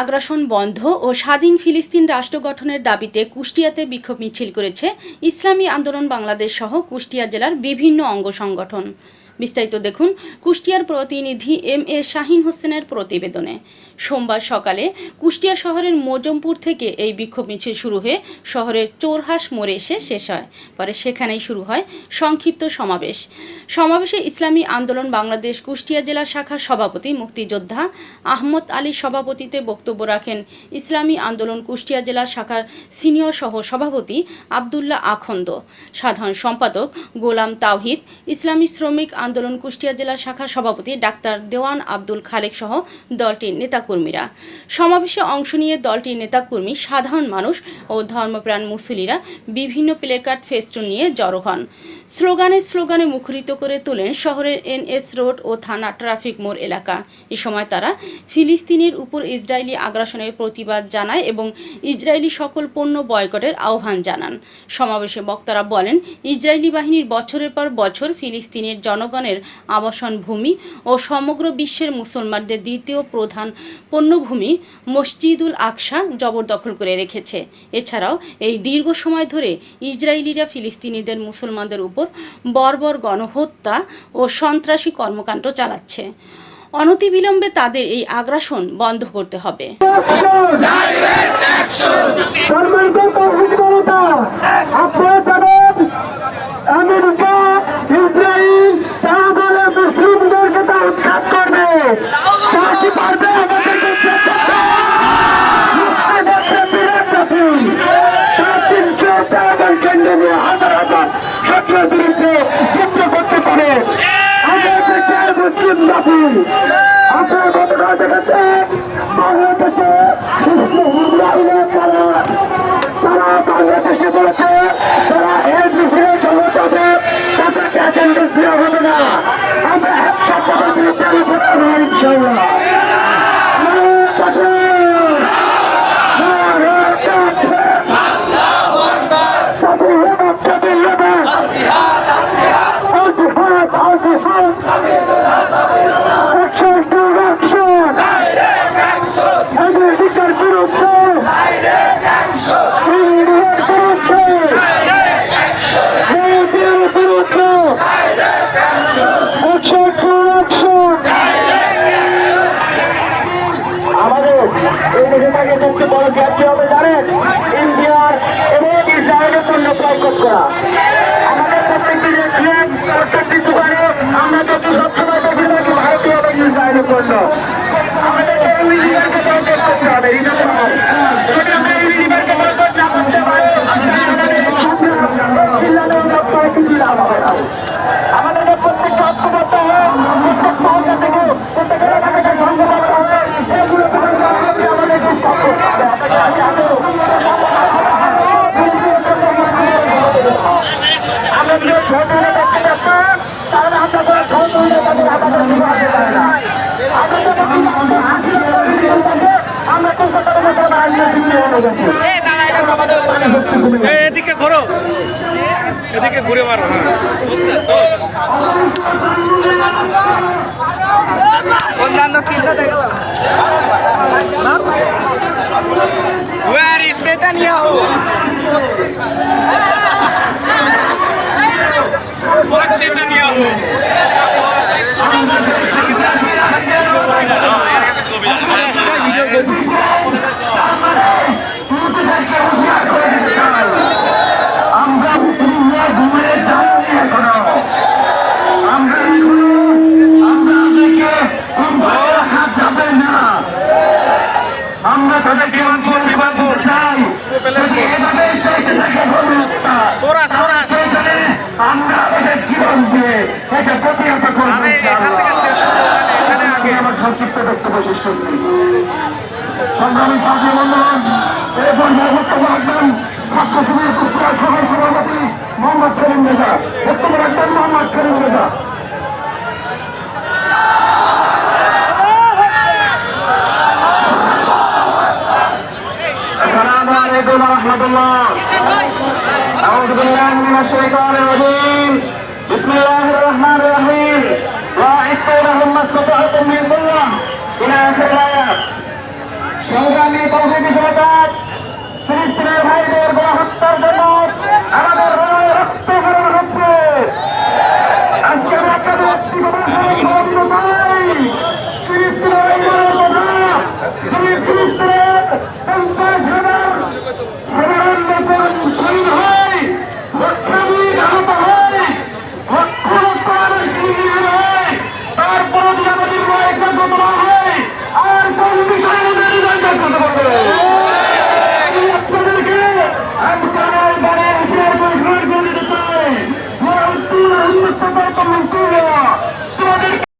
আগ্রাসন বন্ধ ও স্বাধীন ফিলিস্তিন রাষ্ট্র গঠনের দাবিতে কুষ্টিয়াতে বিক্ষোভ মিছিল করেছে ইসলামী আন্দোলন বাংলাদেশ সহ কুষ্টিয়া জেলার বিভিন্ন অঙ্গ সংগঠন। বিস্তারিত দেখুন। কুষ্টিয়ার প্রতিনিধি এম এ শাহিন হোসেনের প্রতিবেদনে। সোমবার সকালে কুষ্টিয়া শহরের মোজমপুর থেকে এই বিক্ষোভ মিছিল শুরু হয়ে শহরের চোরহাস মোড়ে এসে শেষ হয়। পরে সেখানেই শুরু হয় সংক্ষিপ্ত সমাবেশ। সমাবেশে ইসলামী আন্দোলন বাংলাদেশ কুষ্টিয়া জেলা শাখার সভাপতি, মুক্তিযোদ্ধা আহমদ আলী সভাপতিতে বক্তব্য রাখেন ইসলামী আন্দোলন কুষ্টিয়া জেলা শাখার সিনিয়র সহ সভাপতি আবদুল্লাহ আখন্দ। সাধারণ সম্পাদক গোলাম তাওহিদ, ইসলামী শ্রমিক আন্দোলন কুষ্টিয়া জেলা শাখার সভাপতি ডাক্তার দেওয়ান আব্দুল খালেক সহ দলটির নেতাকর্মীরা। সমাবেশে অংশ নিয়ে দলটির নেতাকর্মী, সাধারণ মানুষ ও ধর্মপ্রাণ মুসলিরা বিভিন্ন প্লেকার্ড ফেস্টুন নিয়ে জড়ো হন। স্লোগানে স্লোগানে মুখরিত করে তোলেন শহরের এনএস রোড ও থানা ট্রাফিক মোড় এলাকা। এ সময় তারা ফিলিস্তিনের উপর ইসরায়েলি আগ্রাসনের প্রতিবাদ জানায় এবং ইসরায়েলি সকল পণ্য বয়কটের আহ্বান জানান। সমাবেশে বক্তারা বলেন, ইসরায়েলি বাহিনীর বছরের পর বছর ফিলিস্তিনের জনগণের আবাসন ভূমি ও সমগ্র বিশ্বের মুসলমানদের দ্বিতীয় প্রধান পণ্যভূমি মসজিদুল আকসা জবরদখল করে রেখেছে। এছাড়াও এই দীর্ঘ সময় ধরে ইসরায়েলিরা ফিলিস্তিনিদের মুসলমানদের উপর বর্বর গণহত্যা ও সন্ত্রাসী কর্মকাণ্ড চালাচ্ছে। অনতিবিলম্বে তাদের এই আগ্রাসন বন্ধ করতে হবে। আপনারা একসাথে তাদের গ্যাপ হবে জানেন? আমাদের প্রত্যেকটি প্রত্যেকটি দোকানে আমরা যত সবসময় দেখি থাকি ভারতীয় এবং ইসরায়েলের পণ্য আমাদেরকে এই ইউনিভার্সকে বয়কট করতে হবে এটা সহজ যদি আমরা এই ইউনিভার্সকে বয়কট না করতে পারি চিল্লানোর সপ্তাহে কিছু লাভ হবে না আমাদেরকে প্রত্যেকটা ঐক্যবদ্ধ হয়ে প্রত্যেক মহল্লা থেকে প্রত্যেক এলাকা থেকে সংঘবদ্ধ হয়ে এগুলো গ্রহণ করা হবে আমাদের চেষ্টা করতে হবে আপনাকে আমি আদৌ আমরা যদি সহযোগিতা দেখতে চাচ্ছেন তাহলে আমরা কোনো সহযোগিতা তাদের আমাদের শুরু হতে পারে না আমরা যখন আমাদের হাসি আমরা কলকাতার মধ্যে আমরা আইনের দিকে হয়ে গেছি এ, এদিকে ঘোরো ঘুরে মারো হ্যাঁ। জীবন দিয়ে এটা প্রতিহত করবো আমি এখান থেকে শেষ করবো ওখানে, এখানে আগে আমার সংক্ষিপ্ত বক্তব্য শেষ করছি সংগ্রামী সাথী বন্ধুগণ এরপর বক্তব্য রাখবেন ছাত্র শিবির কুষ্টিয়া সহ সভাপতি মোহাম্মদ সেলিম রেজা বক্তব্য রাখবেন মোহাম্মদ সেলিম রেজা السلام عليكم ورحمة الله أعوذ بالله من الشيطان الرجيم بسم الله الرحمن الرحيم وأعدوا لهم ما